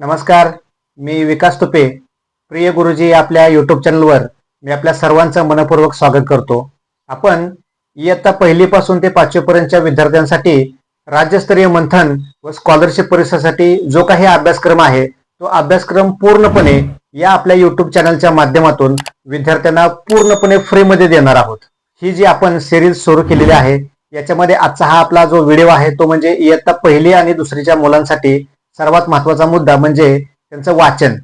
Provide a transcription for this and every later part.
नमस्कार मी विकास तुपे. प्रिय गुरुजी आपल्या युट्यूब चॅनलवर मी आपल्या सर्वांचं मनपूर्वक स्वागत करतो. आपण इयत्ता पहिलीपासून ते पाचवीपर्यंतच्या विद्यार्थ्यांसाठी राज्यस्तरीय मंथन व स्कॉलरशिप परीक्षेसाठी जो काही अभ्यासक्रम आहे तो अभ्यासक्रम पूर्णपणे या आपल्या युट्यूब चॅनलच्या माध्यमातून विद्यार्थ्यांना पूर्णपणे फ्रीमध्ये देणार आहोत. ही जी आपण सिरीज सुरू केलेली आहे याच्यामध्ये आजचा हा आपला जो व्हिडिओ आहे तो म्हणजे इयत्ता पहिली आणि दुसरीच्या मुलांसाठी सर्वात महत्त्वाचा मुद्दा म्हणजे त्यांचं वाचन.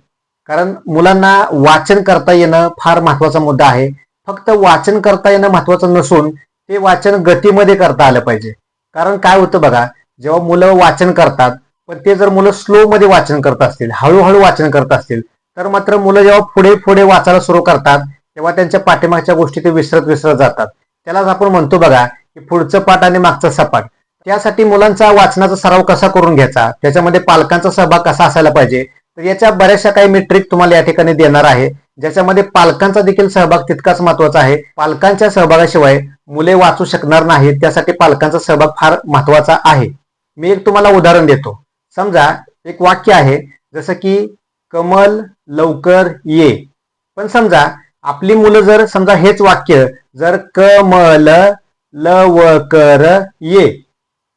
कारण मुलांना वाचन करता येणं फार महत्त्वाचा मुद्दा आहे. फक्त वाचन करता येणं महत्वाचं नसून ते वाचन गतीमध्ये करता आलं पाहिजे. कारण काय होतं बघा जेव्हा मुलं वाचन करतात पण ते जर मुलं स्लो मध्ये वाचन करत असतील हळूहळू वाचन करत असतील तर मात्र मुलं जेव्हा पुढे पुढे वाचायला सुरू करतात तेव्हा त्यांच्या पाठीमागच्या गोष्टी ते विसरत विसरत जातात. त्यालाच आपण म्हणतो बघा की पुढचं पाठ आणि मागचं सपाट. त्यासाठी मुलांचा वाचनाचा सराव कसा करून घ्यायचा? त्याच्यामध्ये पालकांचा सहभाग कसा असायला पाहिजे? तर याच्या बऱ्याचशा काही मी ट्रिक तुम्हाला या ठिकाणी देणार आहे. ज्याच्यामध्ये पालकांचा देखील सहभाग तितकाच महत्त्वाचा आहे. पालकांच्या सहभागाशिवाय मुले वाचू शकणार नाहीत त्यासाठी पालकांचा सहभाग फार महत्त्वाचा आहे. मी एक तुम्हाला उदाहरण देतो. समजा एक वाक्य आहे जसं की कमल लवकर ये. पण समजा आपली मुलं जर समजा हेच वाक्य जर कमल लवकर ये.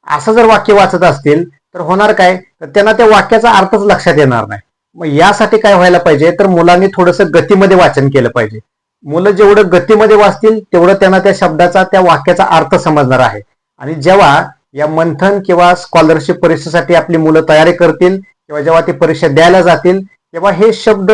असं जर वाक्य वाचत असतील तर होणार काय? तर त्यांना त्या वाक्याचा अर्थच लक्षात येणार नाही. मग यासाठी काय व्हायला पाहिजे? तर मुलांनी थोडंसं गतीमध्ये वाचन केलं पाहिजे. मुलं जेवढं गतीमध्ये वाचतील तेवढं त्यांना त्या शब्दाचा त्या वाक्याचा अर्थ समजणार आहे. आणि जेव्हा या मंथन किंवा स्कॉलरशिप परीक्षेसाठी आपली मुलं तयारी करतील किंवा जेव्हा ती परीक्षा द्यायला जातील तेव्हा हे शब्द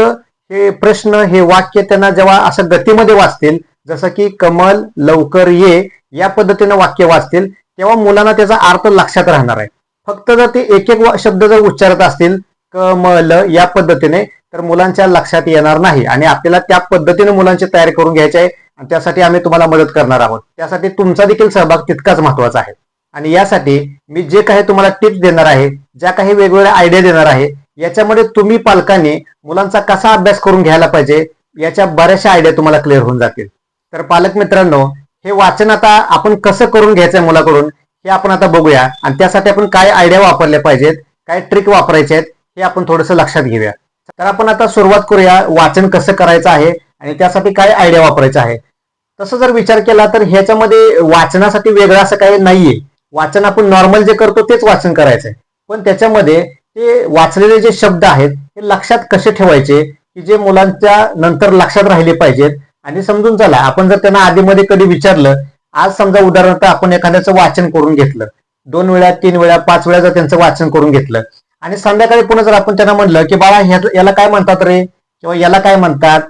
हे प्रश्न हे वाक्य त्यांना जेव्हा असं गतीमध्ये वाचतील जसं की कमल लवकर ये या पद्धतीनं वाक्य वाचतील तेव्हा मुलांना त्याचा अर्थ लक्षात राहणार आहे. फक्त जर ते एक एक शब्द जर उच्चारत असतील क म ल या पद्धतीने तर मुलांच्या लक्षात येणार नाही. आणि आपल्याला त्या पद्धतीने मुलांची तयारी करून घ्यायची आहे आणि त्यासाठी आम्ही तुम्हाला मदत करणार आहोत. त्यासाठी तुमचा देखील सहभाग तितकाच महत्त्वाचा आहे. आणि यासाठी मी जे काही तुम्हाला टिप्स देणार आहे ज्या काही वेगवेगळ्या आयडिया देणार आहे याच्यामध्ये तुम्ही पालकांनी मुलांचा कसा अभ्यास करून घ्यायला पाहिजे याच्या बऱ्याचशा आयडिया तुम्हाला क्लिअर होऊन जातील. तर पालक मित्रांनो हे वाचन आता आपण कसं करून घ्यायचंय मुलाकडून हे आपण आता बघूया. आणि त्यासाठी आपण काय आयडिया वापरल्या पाहिजेत काय ट्रिक वापरायचे आहेत हे आपण थोडंसं लक्षात घेऊया. तर आपण आता सुरुवात करूया वाचन कसं करायचं आहे आणि त्यासाठी काय आयडिया वापरायचा आहे. तसं जर विचार केला तर ह्याच्यामध्ये वाचनासाठी वेगळं असं काही नाहीये. वाचन आपण नॉर्मल जे करतो तेच वाचन करायचं आहे पण त्याच्यामध्ये ते वाचलेले जे शब्द आहेत ते लक्षात कसे ठेवायचे? की जे मुलांच्या नंतर लक्षात राहिले पाहिजेत आणि समजून चला आपण जर त्यांना आधीमध्ये कधी विचारलं आज समजा उदाहरणार्थ आपण एखाद्याचं वाचन करून घेतलं दोन वेळा तीन वेळा पाच वेळा जर त्यांचं वाचन करून घेतलं आणि संध्याकाळी पुन्हा जर आपण त्यांना म्हणलं की बाळा याला काय म्हणतात रे? किंवा याला काय म्हणतात?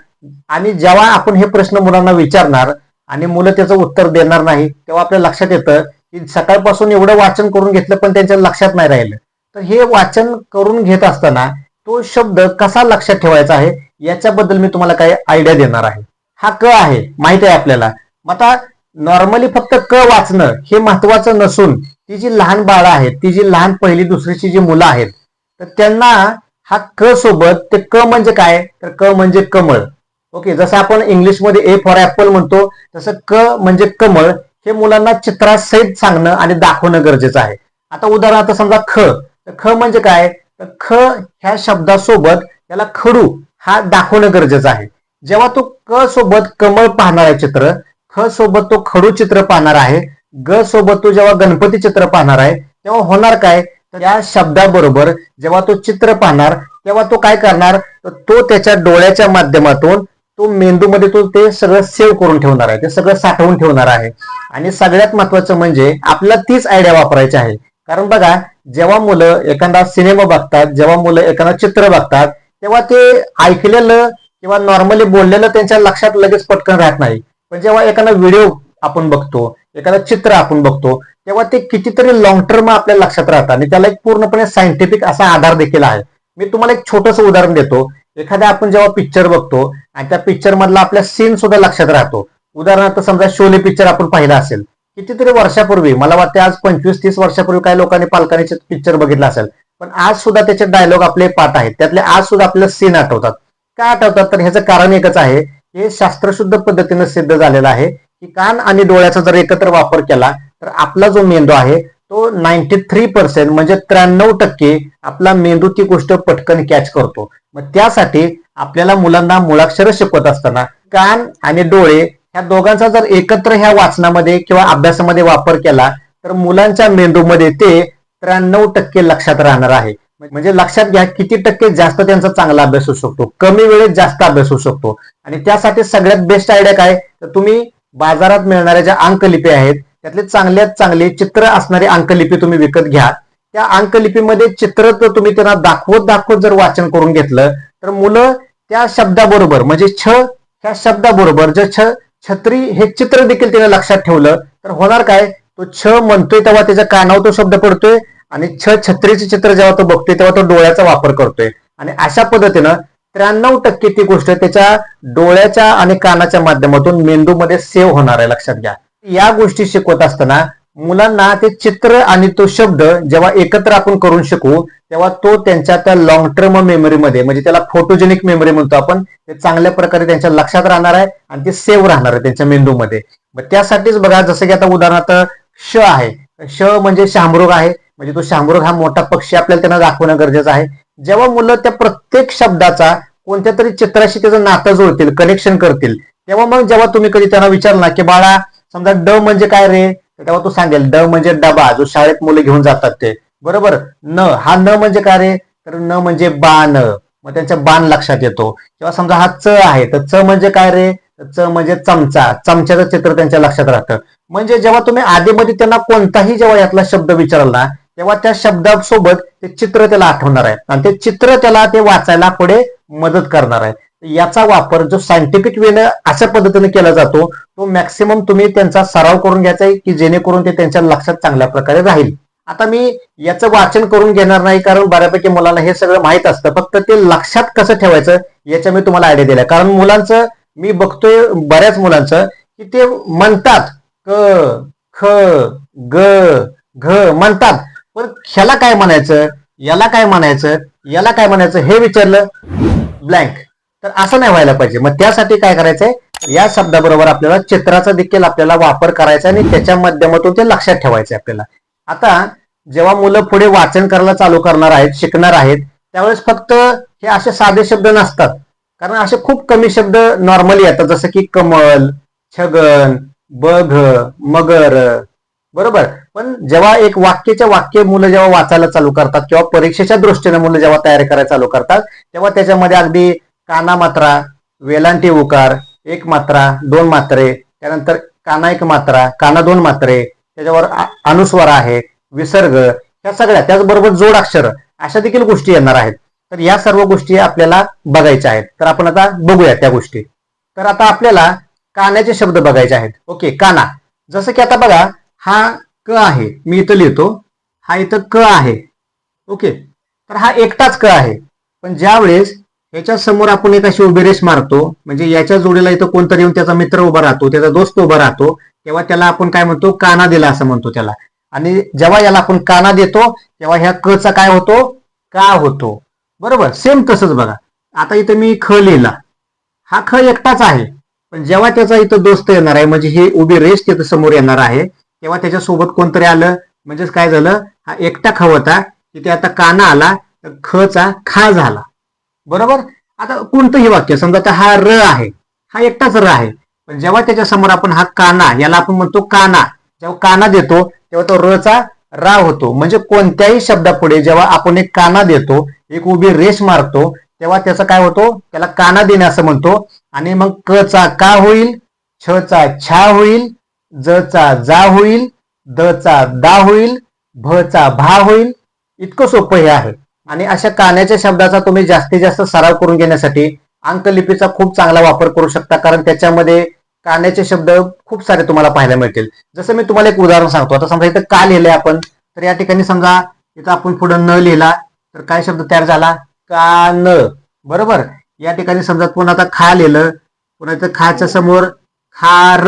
आणि जेव्हा आपण हे प्रश्न मुलांना विचारणार आणि मुलं त्याचं उत्तर देणार नाही तेव्हा आपल्या लक्षात येतं की सकाळपासून एवढं वाचन करून घेतलं पण त्यांच्या लक्षात नाही राहिलं. तर हे वाचन करून घेत असताना तो शब्द कसा लक्षात ठेवायचा आहे? याच्याबद्दल मी तुम्हाला काही आयडिया देणार आहे. हा क आहे माहीत आहे आपल्याला. मग आता नॉर्मली फक्त क वाचणं हे महत्वाचं नसून ती जी लहान बाळं आहेत ती जी लहान पहिली दुसरीची जी मुलं आहेत तर त्यांना हा क सोबत ते क म्हणजे काय? तर क म्हणजे कमळ. ओके जसं आपण इंग्लिशमध्ये ए फॉर ऍपल म्हणतो तसं क म्हणजे कमळ हे मुलांना चित्रासहित सांगणं आणि दाखवणं गरजेचं आहे. आता उदाहरणार्थ समजा ख. तर ख म्हणजे काय? तर ख ह्या शब्दासोबत त्याला खडू हा दाखवणं गरजेचं आहे. जेव्हा तो क सोबत कमळ पाहणार आहे चित्र ख सोबत तो खडू चित्र पाहणार आहे ग सोबत तो जेव्हा गणपती चित्र पाहणार आहे तेव्हा होणार काय? तर या शब्दाबरोबर जेव्हा तो चित्र पाहणार तेव्हा तो काय करणार? तर तो त्याच्या डोळ्याच्या माध्यमातून तो मेंदूमध्ये तो ते सगळं सेव्ह करून ठेवणार आहे ते सगळं साठवून ठेवणार आहे. आणि सगळ्यात महत्वाचं म्हणजे आपल्याला तीच आयडिया वापरायची आहे. कारण बघा जेव्हा मुलं एखादा सिनेमा बघतात जेव्हा मुलं एखादा चित्र बघतात तेव्हा ते ऐकलेलं किंवा नॉर्मली बोललेलं त्यांच्या लक्षात लगेच पटकन राहत नाही. पण जेव्हा एखादा व्हिडिओ आपण बघतो एखादं चित्र आपण बघतो तेव्हा ते कितीतरी लॉंग टर्म आपल्या लक्षात राहतं. आणि त्याला एक पूर्णपणे सायंटिफिक असा आधार देखील आहे. मी तुम्हाला एक छोटंसं उदाहरण देतो. एखाद्या आपण जेव्हा पिक्चर बघतो आणि त्या पिक्चर मधला आपल्या सीन सुद्धा लक्षात राहतो. उदाहरणार्थ समजा शोले पिक्चर आपण पाहिला असेल. कितीतरी वर्षापूर्वी मला वाटते आज पंचवीस तीस वर्षापूर्वी काही लोकांनी पालकांनी पिक्चर बघितला असेल. पण आज सुद्धा त्याचे डायलॉग आपले पाठ आहेत. त्यातले आज सुद्धा आपल्याला सीन आठवतात. का आठवतात? तर ह्याचं कारण एकच आहे हे शास्त्रशुद्ध पद्धतीने सिद्ध झालेलं आहे की कान आणि डोळ्याचा जर एकत्र वापर केला तर आपला जो मेंदू आहे तो नाईन्टी थ्री पर्सेंट म्हणजे त्र्याण्णव टक्के आपला मेंदू ती गोष्ट पटकन कॅच करतो. मग त्यासाठी आपल्याला मुलांना मुळाक्षर शिकवत असताना कान आणि डोळे ह्या दोघांचा जर एकत्र ह्या वाचनामध्ये किंवा अभ्यासामध्ये वापर केला तर मुलांच्या मेंदूमध्ये ते त्र्याण्णव टक्के लक्षात राहणार आहे. म्हणजे लक्षात घ्या किती टक्के जास्त त्यांचा चांगला अभ्यास होऊ शकतो. कमी वेळेत जास्त अभ्यास होऊ शकतो. आणि त्यासाठी सगळ्यात बेस्ट आयडिया काय? तर तुम्ही बाजारात मिळणाऱ्या ज्या अंकलिपी आहेत त्यातले चांगल्यात चांगले चित्र असणारी अंकलिपी तुम्ही विकत घ्या. त्या अंकलिपीमध्ये चित्र तर तुम्ही त्यांना दाखवत दाखवत जर वाचन करून घेतलं तर मुलं त्या शब्दाबरोबर म्हणजे छ ह्या शब्दाबरोबर जर छ छत्री हे चित्र देखील त्याने लक्षात ठेवलं तर होणार काय? तो छ म्हणतोय तेव्हा त्याच्या कानावर तो शब्द पडतोय? आणि छ छत्रीचे चित्र जेव्हा तो बघतोय तेव्हा तो डोळ्याचा वापर करतोय. आणि अशा पद्धतीनं त्र्याण्णव टक्के ती गोष्ट त्याच्या डोळ्याच्या आणि कानाच्या माध्यमातून मेंदूमध्ये सेव्ह होणार आहे. लक्षात घ्या. या गोष्टी शिकवत असताना मुलांना ते चित्र आणि तो शब्द जेव्हा एकत्र आपण करून शिकू तेव्हा तो त्यांच्या त्या लॉंग टर्म मेमरीमध्ये म्हणजे त्याला फोटोजेनिक मेमरी म्हणतो आपण ते चांगल्या प्रकारे त्यांच्या लक्षात राहणार आहे आणि ते सेव्ह राहणार आहे त्यांच्या मेंदूमध्ये. मग त्यासाठीच बघा जसं की आता उदाहरणार्थ श आहे. श म्हणजे शामरोग आहे. म्हणजे तो शामरोग हा मोठा पक्षी आपल्याला त्यांना दाखवणं गरजेचं आहे. जेव्हा मुलं त्या प्रत्येक शब्दाचा कोणत्या तरी चित्राशी त्याचं नातं जोडतील कनेक्शन करतील तेव्हा मग जेव्हा तुम्ही कधी त्यांना विचारला की बाळा समजा ड म्हणजे काय रे? तेव्हा तो सांगेल ड म्हणजे डबा जो शाळेत मुलं घेऊन जातात ते. बरोबर? न हा न म्हणजे काय रे? तर न म्हणजे बाण. मग त्यांच्या बाण लक्षात येतो. किंवा समजा हा च आहे तर च म्हणजे काय रे? च म्हणजे चमचा चमच्याचं चित्र त्यांच्या लक्षात राहतं. म्हणजे जेव्हा तुम्ही आधीमध्ये त्यांना कोणताही जेव्हा यातला शब्द विचारला तेव्हा त्या शब्दासोबत ते चित्र त्याला आठवणार आहे. आणि ते चित्र त्याला ते वाचायला पुढे मदत करणार आहे. याचा वापर जो सायंटिफिक वेने अशा पद्धतीने केला जातो तो मॅक्सिमम तुम्ही त्यांचा सराव करून घ्यायचा आहे की जेणेकरून ते त्यांच्या लक्षात चांगल्या प्रकारे राहील. आता मी याचं वाचन करून घेणार नाही कारण बऱ्यापैकी मुलांना हे सगळं माहीत असतं. फक्त ते लक्षात कसं ठेवायचं याच्या मी तुम्हाला आयडिया दिल्या. कारण मुलांचं मी बघतोय बऱ्याच मुलांचं की ते म्हणतात क ख ग घ म्हणतात. पण ह्याला काय म्हणायचं? याला काय म्हणायचं? याला काय म्हणायचं? हे विचारलं ब्लँक तर असं नाही व्हायला पाहिजे. मग त्यासाठी काय करायचंय? या शब्दाबरोबर आपल्याला चित्राचा देखील आपल्याला वापर करायचा आणि त्याच्या माध्यमातून ते लक्षात ठेवायचं आपल्याला. आता जेव्हा मुलं पुढे वाचन करायला चालू करणार आहेत शिकणार आहेत त्यावेळेस फक्त हे असे साधे शब्द नसतात. कारण असे खूप कमी शब्द नॉर्मली येतात. जसं की कमल छगन बघ मगर बरोबर. पण जेव्हा एक वाक्याच्या वाक्य मुलं जेव्हा वाचायला चालू करतात किंवा परीक्षेच्या दृष्टीने मुलं जेव्हा तयारी करायला चालू करतात तेव्हा त्याच्यामध्ये अगदी काना मात्रा वेलांटी उकार एक मात्रा दोन मात्रे त्यानंतर काना एक मात्रा काना दोन मात्रे त्याच्यावर अनुस्वार आहे विसर्ग ह्या सगळ्या त्याचबरोबर जोड अक्षर अशा देखील गोष्टी येणार आहेत. तर या सर्व गोष्टी आपल्याला बघायच्या आहेत. तर आपण आता बघूया त्या गोष्टी. तर आता आपल्याला कानाचे शब्द बघायचे आहेत. ओके काना. जसं की आता बघा हा क आहे. मी इथं लिहितो. हा इथं क आहे. ओके तर हा एकटाच क आहे. पण ज्या वेळेस याच्या समोर आपण एक अशी उभी रेष मारतो म्हणजे याच्या जोडीला इथं कोणतरी येऊन त्याचा मित्र उभा राहतो त्याचा दोस्त उभा राहतो तेव्हा त्याला आपण काय म्हणतो? काना दिला असं म्हणतो त्याला. आणि जेव्हा याला आपण काना देतो तेव्हा ह्या क चा काय होतो? का होतो. बरोबर सेम तसंच बघा. आता इथं मी ख लिहिला. हा ख एकटाच आहे. पण जेव्हा त्याचा इथं दोस्त येणार आहे म्हणजे ही उभी रेस तिथं समोर येणार आहे तेव्हा त्याच्यासोबत कोणतरी आलं म्हणजेच काय झालं हा एकटा ख होता तिथे आता काना आला तर खचा खा झाला. बरोबर? आता कोणतंही वाक्य समजा आता हा र आहे हा एकटाच र आहे पण जेव्हा त्याच्यासमोर आपण हा काना याला आपण म्हणतो काना जेव्हा काना देतो तेव्हा तो र चा रा होतो. म्हणजे कोणत्याही शब्दापुढे जेव्हा आपण एक काना देतो एक उभी रेष मारतो तेव्हा त्याचा काय होतो? त्याला काना देणे असं म्हणतो. आणि मग क चा का होईल? छ चा छा होईल ज चा जा होईल द चा दा होईल भ चा भा होईल. इतकं सोपं हे आहे. आणि अशा कान्याच्या शब्दाचा तुम्ही जास्तीत जास्त सराव करून घेण्यासाठी अंकलिपीचा खूप चांगला वापर करू शकता. कारण त्याच्यामध्ये कांद्याचे शब्द खूप सारे तुम्हाला पाहायला मिळतील. जसं मी तुम्हाला एक उदाहरण सांगतो. आता समजा इथं का लिहिलंय आपण? तर या ठिकाणी समजा इथं आपण पुढं न लिहिला तर काय शब्द तयार झाला? का न बरोबर? या ठिकाणी समजा पुन्हा आता खा लिहिलं पुन्हा इथं खाच्या समोर खार.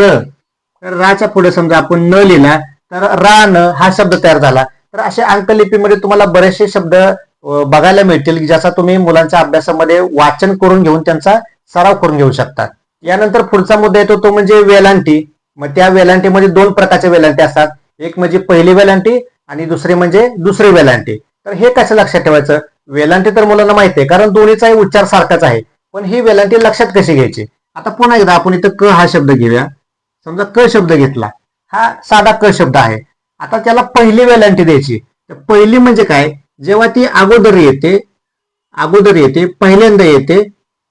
तर राच्या पुढे समजा आपण न लिहिला तर रा न हा शब्द तयार झाला. तर अशा अंकलिपीमध्ये तुम्हाला बरेचसे शब्द बघायला मिळतील ज्याचा तुम्ही मुलांच्या अभ्यासामध्ये वाचन करून घेऊन त्यांचा सराव करून घेऊ शकता. यानंतर पुढचा मुद्दा येतो तो म्हणजे वेलांटी. मग त्या वेलांटीमध्ये दोन प्रकारच्या वेलांटी असतात. एक म्हणजे पहिली वेलांटी आणि दुसरी म्हणजे दुसरी वेलांटी. तर हे कसं लक्षात ठेवायचं? वेलांटी तर मुलांना माहिती आहे कारण दोन्हीचाही उच्चार सारखाच आहे. पण ही वेलांटी लक्षात कशी घ्यायची? आता पुन्हा एकदा आपण इथं क हा शब्द घेऊया. समजा क शब्द घेतला. हा साधा क शब्द आहे. आता त्याला पहिली वेलांटी द्यायची. तर पहिली म्हणजे काय? जेव्हा ती अगोदर येते अगोदर येते पहिल्यांदा येते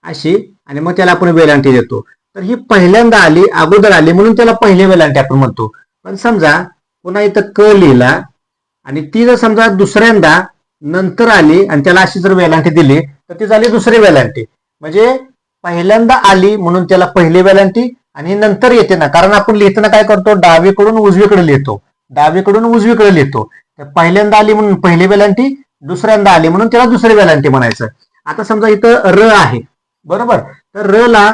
अशी आणि मग त्याला आपण वेलांटी देतो. तर ही पहिल्यांदा आली अगोदर आली म्हणून त्याला पहिली वेलांटी आपण म्हणतो. पण समजा पुन्हा इथं क लिहिला आणि ती जर समजा दुसऱ्यांदा नंतर आली आणि त्याला अशी जर वेलांटी दिली तर ती झाली दुसरी वेलांटी. म्हणजे पहिल्यांदा आली म्हणून त्याला पहिली वेलांटी आणि नंतर येते ना. कारण आपण लिहिताना काय करतो? डावीकडून उजवीकडे लिहितो. डावीकडून उजवीकडे लिहितो. तर पहिल्यांदा आली म्हणून पहिली वेलांटी दुसऱ्यांदा आली म्हणून त्याला दुसरी वेलांटी म्हणायचं. आता समजा इथं र आहे. बरोबर? तर र ला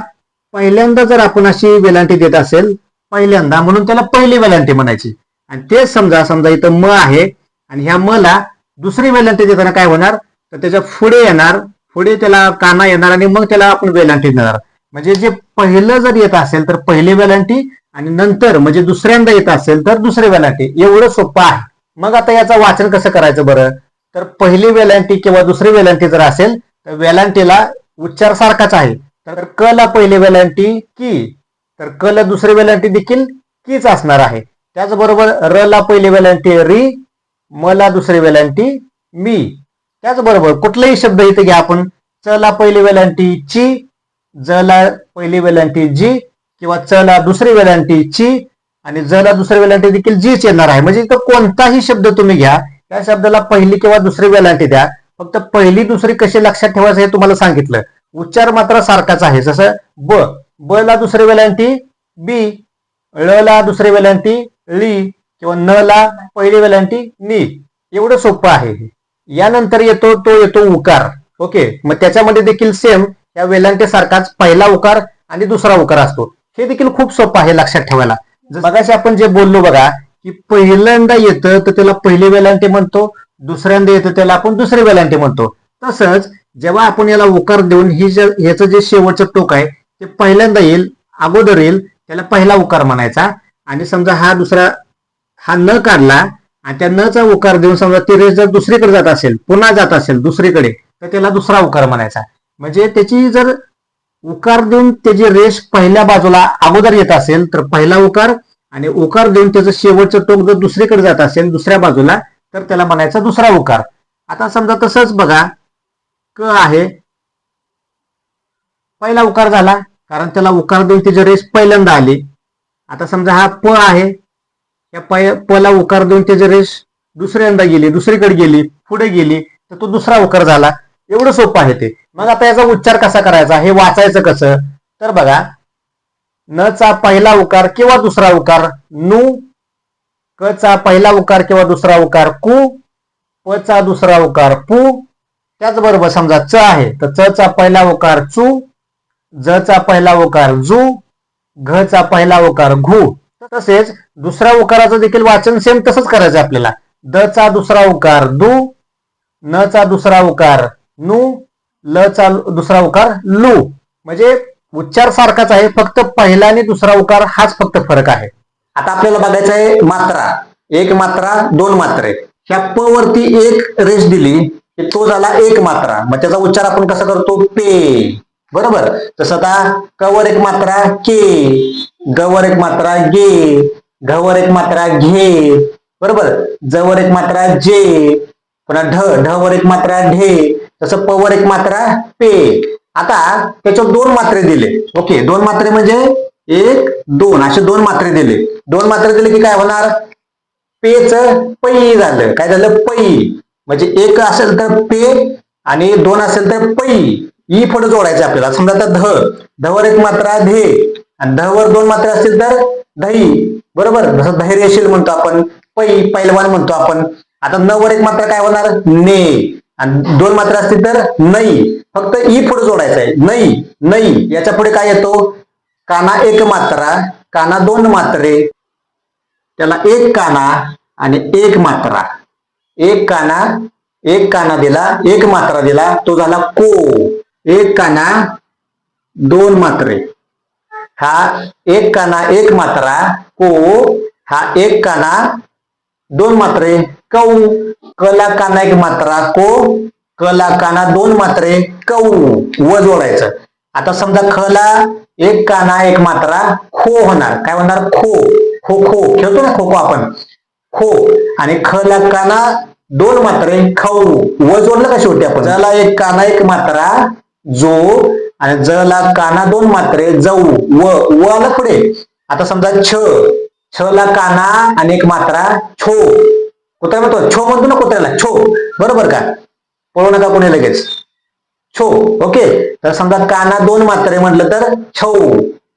पहिल्यांदा जर आपण अशी वेलांटी देत असेल पहिल्यांदा म्हणून त्याला पहिली वेलांटी म्हणायची. आणि तेच समजा समजा इथं म आहे आणि ह्या म ला दुसरी वेलांटी देताना काय होणार? तर त्याच्या पुढे येणार पुढे त्याला काना येणार आणि मग त्याला आपण वेलांटी देणार. म्हणजे जे पहिलं जर येत असेल तर पहिली वेलांटी आणि नंतर म्हणजे दुसऱ्यांदा येत असेल तर दुसरी वेलांटी. एवढं सोपं आहे. मग आता याचं वाचन कसं करायचं बरं? तर पहिली वेलांटी किंवा दुसरी वेलांटी जर असेल तर वेलांटीला उच्चार सारखाच आहे. तर क ला पहिली वेलांटी की तर क ला दुसरी वेलांटी देखील कीच असणार आहे. त्याचबरोबर र ला पहिली वेलांटी री म ला दुसरी वेलांटी मी. त्याचबरोबर कुठलाही शब्द इथे घ्या आपण. च ला पहिली वेलांटी ची ज ला पहिली वेलांटी जी किंवा च ला दुसरी वेलांटी ची आणि ज ला दुसरी वेलांटी देखील जीच येणार आहे. म्हणजे इथं कोणताही शब्द तुम्ही घ्या. त्या शब्दाला पहिली किंवा दुसरी वेलांटी द्या. फक्त पहिली दुसरी कशी लक्षात ठेवायचं हे तुम्हाला सांगितलं. उच्चार मात्र सारखाच आहे. जसं ब ब ला दुसरी वेलांटी बी ळ ला दुसरी वेलांटी ली किंवा न ला पहिली वेलांटी नी. एवढं सोपं आहे यानंतर येतो तो येतो उकार. ओके. मग त्याच्यामध्ये देखील सेम या वेलांटी सारखाच पहिला उकार आणि दुसरा उकार असतो. हे देखील खूप सोपं आहे लक्षात ठेवायला. मगाशी आपण जे बोललो बघा की पहिल्यांदा येतं तर त्याला पहिली वेलांटी म्हणतो. दुसऱ्यांदा येतं त्याला आपण दुसरे वेलांटी म्हणतो. तसंच जेव्हा आपण याला उकार देऊन ही याचं ह्याचं जे शेवटचं टोक आहे ते पहिल्यांदा येईल अगोदर येईल त्याला पहिला उकार म्हणायचा. आणि समजा हा दुसरा हा न काढला आणि त्या नचा उकार देऊन समजा ती रेस जर दुसरीकडे जात असेल पुन्हा जात असेल दुसरीकडे तर त्याला दुसरा उकार म्हणायचा. म्हणजे त्याची जर उकार देऊन त्याची रेष पहिल्या बाजूला अगोदर येत असेल तर पहिला उकार आणि उकार देऊन त्याचं शेवटचं टोक जर दुसरीकडे जात असेल दुसऱ्या बाजूला तर त्याला म्हणायचा दुसरा उकार. आता समजा तसंच बघा. क आहे. पहिला उकार झाला. कारण त्याला उकार देऊन त्याची रेस पहिल्यांदा आली. आता समजा हा प आहे. या पय पला उकार देऊन त्याची रेस दुसऱ्यांदा गेली दुसरीकडे गेली पुढे गेली तर तो दुसरा उकार झाला. एवढं सोपं आहे ते. मग आता याचा उच्चार कसा करायचा? हे वाचायचं कसं? तर बघा. न चा पहिला उकार किंवा दुसरा उकार. नु क चा पहिला उकार किंवा दुसरा उकार कु प चा दुसरा उकार पु. त्याचबरोबर समजा च आहे तर च चा पहिला उकार चू ज चा पहिला उकार जू घ चा पहिला उकार घू. तसेच दुसऱ्या उकाराचं देखील वाचन सेम तसंच करायचं आपल्याला. द चा दुसरा उकार दू न चा दुसरा उकार नू ल चा दुसरा उकार लू. म्हणजे उच्चार सारखाच आहे फक्त पहिला आणि दुसरा उकार हाच फक्त फरक आहे. आता आपल्याला बघायचं आहे मात्रा. एक मात्रा दोन मात्रे. ह्या प वरती एक रेष दिली की तो झाला एक मात्रा. मग त्याचा उच्चार आपण कसा करतो? पे. बरोबर? तसं आता क वर एक मात्रा के. ग वर एक मात्रा गे घ वर एक मात्रा घे. बरोबर? ज वर एक मात्रा जे. पुन्हा ढ ढ वर एक मात्रा ढे. तसं प वर एक मात्रा पे. आता त्याच्यावर दोन मात्रे दिले. ओके दोन मात्रे म्हणजे एक दोन असे दोन मात्रे दिले. दोन मात्रे दिले की काय होणार? पेच पै झालं. काय झालं? पै. म्हणजे एक असेल तर पे आणि दोन असेल तर पै. ई फड जोडायचं आपल्याला. समजा आता ध. धवर एक मात्रा धे. आणि धवर दोन मात्र असतील तर दही बरोबर? जसं धैर्यशील म्हणतो आपण पै पैलवान म्हणतो आपण. आता न वर एक मात्र काय होणार? ने. आणि दोन मात्र असतील तर नई. फक्त ई पुढे जोडायचं आहे. नई नई. याच्यापुढे काय येतो? काना एक मात्रा काना दोन मात्रे त्याला एक काना आणि एक मात्रा. एक काना एक काना दिला एक मात्रा दिला तो झाला को. एक काना दोन मात्रे. हा एक काना एक मात्रा को हा एक काना दोन मात्रे कौ. कला काना एक मात्रा को. कला काना दोन मात्रे कौ. व जोडायचं. आता समजा खला एक काना एक मात्रा खो होणार. काय होणार खो. खो खो. खेळतो ना खो खो आपण. खो. आणि खला काना दोन मात्रे खाऊ व जोडलं का शेवटी आपण? जला एक काना एक मात्रा जो आणि जला काना दोन मात्रे जाऊ व व आलं पुढे. आता समजा छ. छ ला काना आणि एक मात्रा छो. कुत्रा म्हणतो छो म्हणतो ना कुत्र्याला? छो. बरोबर का? पळू नका कोणी लगेच. छो ओके? तर समजा काना दोन मात्रे म्हटलं तर छौ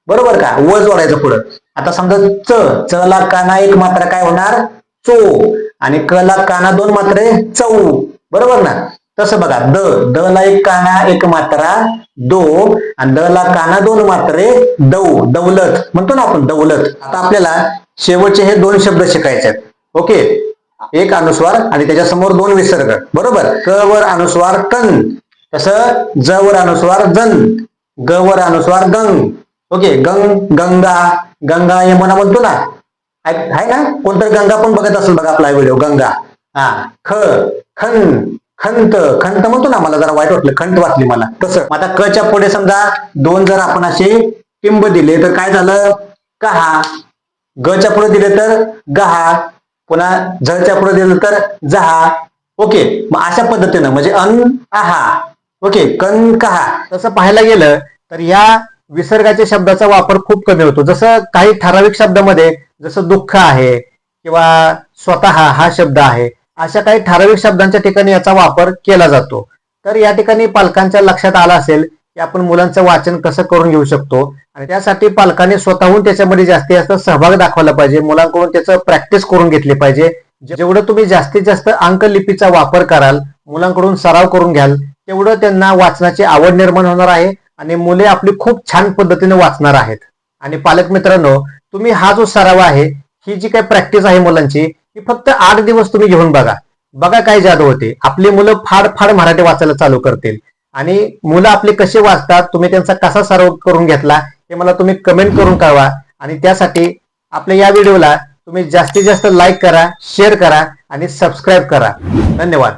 बरोबर का? व जोडायचं पुढं. आता समजा च च ला काना एक मात्रा काय होणार? चो. आणि क ला काना दोन मात्रे चौ. बरोबर ना? तसं बघा. द द ला एक काना एक मात्रा दो आणि द ला काना दोन मात्रे दौ. दौलत. म्हणतो ना आपण दौलत. आता आपल्याला शेवटचे हे दोन शब्द शिकायचे आहेत. ओके? एक अनुस्वार आणि त्याच्यासमोर दोन विसर्ग. बरोबर? क वर अनुस्वार कन तसं ज वर अनुस्वार जन ग वर अनुस्वार गंग. ओके गंग गंगा गंगा यमुना म्हणतो ना. आहे ना? कोणतर गंगा पण बघत असेल बघा आपला व्हिडिओ गंगा. हा ख खन खंत खंत म्हणतो ना मला जरा वाईट वाटलं खंत वाटली मला. तसं. आता क च्या पुढे समजा दोन जर आपण असे टिंब दिले तर काय झालं? कहा. ग च्या पुढे दिले तर गहा. पुन्हा झच्या पुढे दिलं तर जहा. ओके मग अशा पद्धतीनं म्हणजे अन आहा. ओके कन तसं पाहायला गेलं तर या विसर्गाच्या शब्दाचा वापर खूप कमी होतो. जसं काही ठराविक शब्दामध्ये जसं दुःख आहे किंवा स्वतः हा शब्द आहे अशा काही ठराविक शब्दांच्या ठिकाणी याचा वापर केला जातो. तर या ठिकाणी पालकांच्या लक्षात आला असेल की आपण मुलांचं वाचन कसं करून घेऊ शकतो आणि त्यासाठी पालकांनी स्वतःहून त्याच्यामध्ये जास्तीत जास्त सहभाग दाखवला पाहिजे. मुलांकडून त्याचं प्रॅक्टिस करून घेतली पाहिजे. जेवढं तुम्ही जास्तीत जास्त अंकलिपीचा वापर कराल मुलांकडून सराव करून घ्याल तेवढं त्यांना वाचनाची आवड निर्माण होणार आहे आणि मुले आपली खूप छान पद्धतीने वाचणार आहेत. आणि पालक मित्रांनो तुम्ही हा जो सराव आहे ही जी काही प्रॅक्टिस आहे मुलांची ही फक्त आठ दिवस तुम्ही घेऊन बघा. बघा काय जादू होते. आपली मुलं फार फार मराठी वाचायला चालू करतील. आणि मुलं आपले कसे वाचतात तुम्ही त्यांचा कसा सराव करून घेतला हे मला तुम्ही कमेंट करून कळवा. आणि त्यासाठी आपल्या या व्हिडिओला तुम्ही जास्तीत जास्त लाईक करा शेअर करा आणि सबस्क्राईब करा. धन्यवाद.